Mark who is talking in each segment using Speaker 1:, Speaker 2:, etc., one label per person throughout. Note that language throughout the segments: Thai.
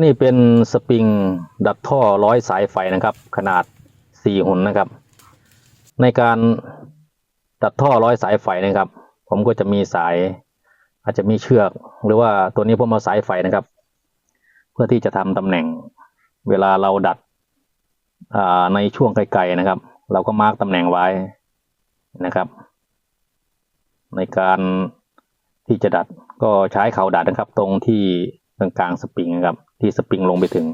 Speaker 1: นี่เป็นสปริงดัดท่อร้อยสายไฟนะครับ ขนาดสี่หุ่นนะครับ ในการดัดท่อร้อยสายไฟนะครับ ผมก็จะมีสาย อาจจะมีเชือก หรือว่าตัวนี้ผมเอาสายไฟนะครับ เพื่อที่จะทำตำแหน่ง เวลาเราดัดในช่วงไกลๆนะครับ เราก็มาร์กตำแหน่งไว้นะครับ ในการที่จะดัดก็ใช้เข่าดัดนะครับ ตรงที่กลางสปริงนะครับ ที่สปริงลงไปถึง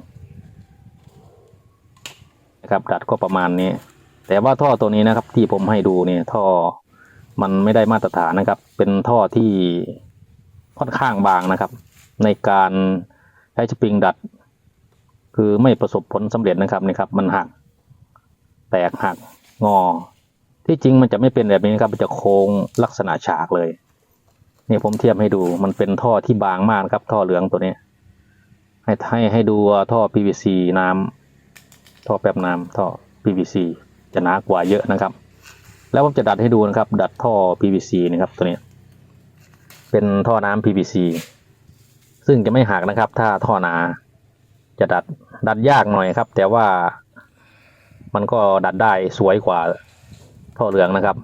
Speaker 1: นะครับดัดก็ประมาณนี้ แต่ว่าท่อตัวนี้นะครับ ที่ผมให้ดูเนี่ยท่อมันไม่ได้มาตรฐานนะครับ เป็นท่อที่ค่อนข้างบางนะครับ ในการใช้สปริงดัด คือไม่ประสบผลสำเร็จนะครับนี่ครับ มันหัก แตกหักงอ ที่จริงมันจะไม่เป็นแบบนี้นะครับ มันจะโค้งลักษณะฉากเลยนี่ผมเทียบให้ดูมันเป็นท่อที่บางมากครับ ท่อเหลืองตัวนี้ ให้ให้ให้ดูว่าท่อ PVC น้ำท่อแป๊บน้ำท่อ PVC จะหนากว่าเยอะนะครับ แล้วผมจะดัดให้ดูนะครับ ดัดท่อ PVC นะครับตัวนี้ เป็นท่อน้ำ PVC ซึ่งจะไม่หักนะครับ ถ้าท่อหนา จะดัดดัดยากหน่อยครับ แต่ว่ามันก็ดัดได้สวยกว่าท่อเหลืองนะครับ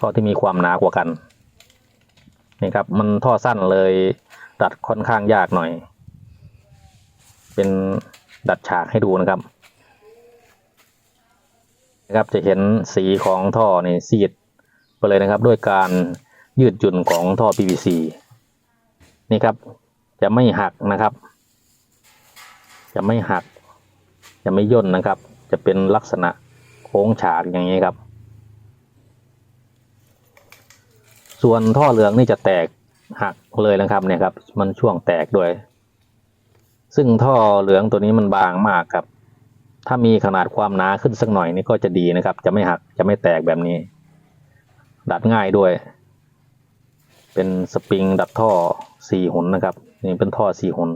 Speaker 1: ท่อที่มีความหนากว่ากันนี่ครับมันท่อสั้นเลยดัดค่อนข้างยากหน่อย เป็นดัดฉากให้ดูนะครับนะครับจะเห็นสีของท่อนี่ซีดไปเลยนะครับ ด้วยการยืดหยุ่นของท่อ PVC นี่ครับ จะไม่หักนะครับ จะไม่หัก จะไม่ย่นนะครับ จะเป็นลักษณะโค้งฉากอย่างนี้ครับ ส่วนท่อเหลืองนี่จะแตกหักเลยนะครับเนี่ยครับ มันช่วงแตกด้วย ซึ่งท่อเหลืองตัวนี้มันบางมากครับ ถ้ามีขนาดความหนาขึ้นสักหน่อยนี่ก็จะดีนะครับ จะไม่หักจะไม่แตกแบบนี้ ดัดง่ายด้วย เป็นสปริงดัดท่อสี่หุนนะครับ นี่เป็นท่อสี่หุน